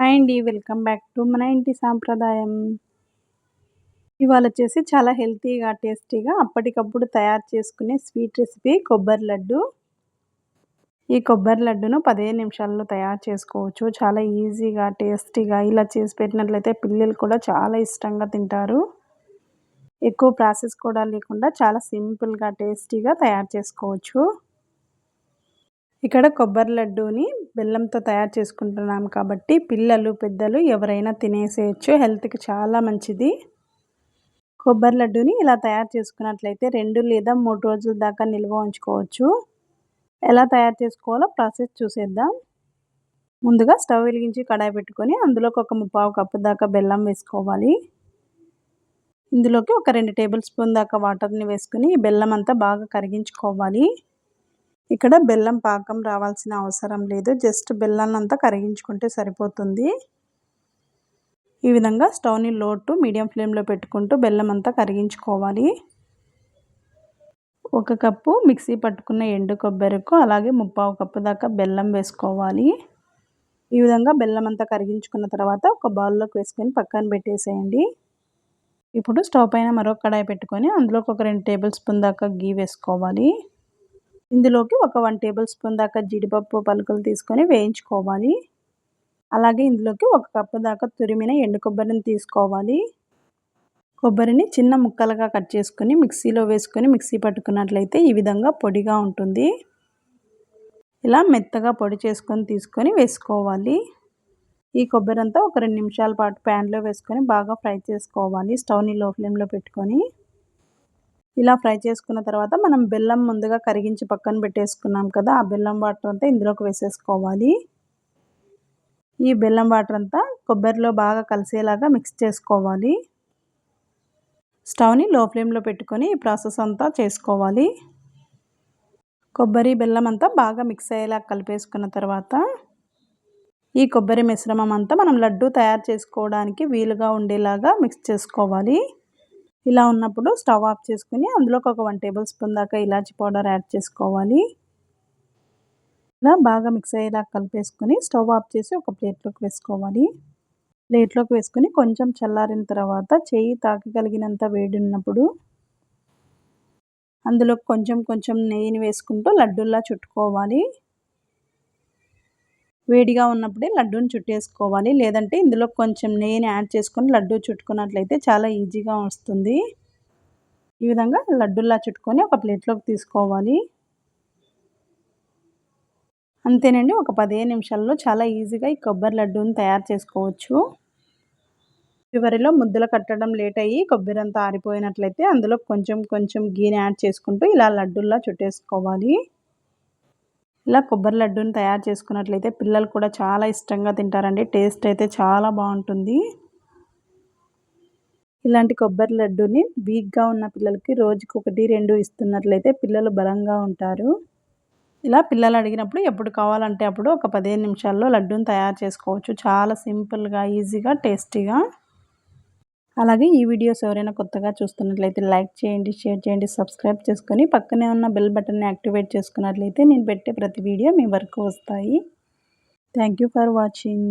Hi అండి welcome back to మన ఇంటి సాంప్రదాయం. ఇవాళ వచ్చేసి చాలా హెల్తీగా టేస్టీగా అప్పటికప్పుడు తయారు చేసుకునే స్వీట్ రెసిపీ కొబ్బరి లడ్డు. ఈ కొబ్బరి లడ్డును పదిహేను నిమిషాల్లో తయారు చేసుకోవచ్చు. చాలా ఈజీగా టేస్టీగా ఇలా చేసి పెట్టినట్లయితే పిల్లలు కూడా చాలా ఇష్టంగా తింటారు. ఎక్కువ ప్రాసెస్ కూడా లేకుండా చాలా సింపుల్గా టేస్టీగా తయారు చేసుకోవచ్చు. ఇక్కడ కొబ్బరి లడ్డూని బెల్లంతో తయారు చేసుకుంటున్నాం కాబట్టి పిల్లలు పెద్దలు ఎవరైనా తినేసేయచ్చు. హెల్త్కి చాలా మంచిది. కొబ్బరి లడ్డూని ఇలా తయారు చేసుకున్నట్లయితే రెండు లేదా మూడు రోజుల దాకా నిల్వ ఉంచుకోవచ్చు. ఎలా తయారు చేసుకోవాలో ప్రాసెస్ చూసేద్దాం. ముందుగా స్టవ్ వెలిగించి కడాయి పెట్టుకొని అందులోకి ఒక ముప్పావు కప్పు దాకా బెల్లం వేసుకోవాలి. ఇందులోకి ఒక రెండు టేబుల్ స్పూన్ దాకా వాటర్ని వేసుకుని బెల్లం అంతా బాగా కరిగించుకోవాలి. ఇక్కడ బెల్లం పాకం రావాల్సిన అవసరం లేదు. జస్ట్ బెల్లాన్ని అంతా కరిగించుకుంటే సరిపోతుంది. ఈ విధంగా స్టవ్ని లోటు మీడియం ఫ్లేమ్లో పెట్టుకుంటూ బెల్లం అంతా కరిగించుకోవాలి. ఒక కప్పు మిక్సీ పట్టుకున్న ఎండు కొబ్బరికి అలాగే ముప్పావు కప్పు దాకా బెల్లం వేసుకోవాలి. ఈ విధంగా బెల్లం అంతా కరిగించుకున్న తర్వాత ఒక బౌల్లోకి వేసుకొని పక్కన పెట్టేసేయండి. ఇప్పుడు స్టవ్ పైన మరొక కడాయి పెట్టుకొని అందులోకి ఒక రెండు టేబుల్ స్పూన్ దాకా గీ వేసుకోవాలి. ఇందులోకి ఒక వన్ టేబుల్ స్పూన్ దాకా జీడిపప్పు పలుకులు తీసుకొని వేయించుకోవాలి. అలాగే ఇందులోకి ఒక కప్పు దాకా తురిమిన ఎండు కొబ్బరిని తీసుకోవాలి. కొబ్బరిని చిన్న ముక్కలుగా కట్ చేసుకొని మిక్సీలో వేసుకొని మిక్సీ పట్టుకున్నట్లయితే ఈ విధంగా పొడిగా ఉంటుంది. ఇలా మెత్తగా పొడి చేసుకొని తీసుకొని వేసుకోవాలి. ఈ కొబ్బరి అంతా ఒక రెండు నిమిషాల పాటు ప్యాన్లో వేసుకొని బాగా ఫ్రై చేసుకోవాలి. స్టవ్ని లో ఫ్లేమ్లో పెట్టుకొని ఇలా ఫ్రై చేసుకున్న తర్వాత మనం బెల్లం ముందుగా కరిగించి పక్కన పెట్టేసుకున్నాం కదా ఆ బెల్లం వాటర్ అంతా ఇందులోకి వేసేసుకోవాలి. ఈ బెల్లం వాటర్ అంతా కొబ్బరిలో బాగా కలిసేలాగా మిక్స్ చేసుకోవాలి. స్టవ్ని లో ఫ్లేమ్లో పెట్టుకొని ఈ ప్రాసెస్ అంతా చేసుకోవాలి. కొబ్బరి బెల్లం అంతా బాగా మిక్స్ అయ్యేలా కలిపేసుకున్న తర్వాత ఈ కొబ్బరి మిశ్రమం అంతా మనం లడ్డు తయారు చేసుకోవడానికి వీలుగా ఉండేలాగా మిక్స్ చేసుకోవాలి. ఇలా ఉన్నప్పుడు స్టవ్ ఆఫ్ చేసుకుని అందులోకి ఒక వన్ టేబుల్ స్పూన్ దాకా ఇలాచి పౌడర్ యాడ్ చేసుకోవాలి. ఇలా బాగా మిక్స్ అయ్యేలా కలిపేసుకొని స్టవ్ ఆఫ్ చేసి ఒక ప్లేట్లోకి వేసుకోవాలి. ప్లేట్లోకి వేసుకొని కొంచెం చల్లారిన తర్వాత చేయి తాకగలిగినంత వేడి ఉన్నప్పుడు అందులో కొంచెం కొంచెం నెయ్యిని వేసుకుంటూ లడ్డూల్లా చుట్టుకోవాలి. వేడిగా ఉన్నప్పుడే లడ్డూని చుట్టేసుకోవాలి. లేదంటే ఇందులో కొంచెం నెయ్యిని యాడ్ చేసుకొని లడ్డూ చుట్టుకున్నట్లయితే చాలా ఈజీగా వస్తుంది. ఈ విధంగా లడ్డూలా చుట్టుకొని ఒక ప్లేట్లోకి తీసుకోవాలి. అంతేనండి ఒక పదిహేను నిమిషాల్లో చాలా ఈజీగా ఈ కొబ్బరి లడ్డూని తయారు చేసుకోవచ్చు. చివరిలో ముద్దలు కట్టడం లేట్ అయ్యి కొబ్బరి అంతా ఆరిపోయినట్లయితే అందులో కొంచెం కొంచెం గీని యాడ్ చేసుకుంటూ ఇలా లడ్డూల్లా చుట్టేసుకోవాలి. ఇలా కొబ్బరి లడ్డూని తయారు చేసుకున్నట్లయితే పిల్లలు కూడా చాలా ఇష్టంగా తింటారండి. టేస్ట్ అయితే చాలా బాగుంటుంది. ఇలాంటి కొబ్బరి లడ్డూని వీక్గా ఉన్న పిల్లలకి రోజుకి ఒకటి రెండు ఇస్తున్నట్లయితే పిల్లలు బలంగా ఉంటారు. ఇలా పిల్లలు అడిగినప్పుడు ఎప్పుడు కావాలంటే అప్పుడు ఒక పదిహేను నిమిషాల్లో లడ్డూని తయారు చేసుకోవచ్చు. చాలా సింపుల్గా ఈజీగా టేస్టీగా. అలాగే ఈ వీడియోస్ ఎవరైనా కొత్తగా చూస్తున్నట్లయితే లైక్ చేయండి షేర్ చేయండి సబ్స్క్రైబ్ చేసుకొని పక్కనే ఉన్న బెల్ బటన్ని యాక్టివేట్ చేసుకున్నట్లయితే నేను పెట్టే ప్రతి వీడియో మీ వరకు వస్తాయి. Thank for watching.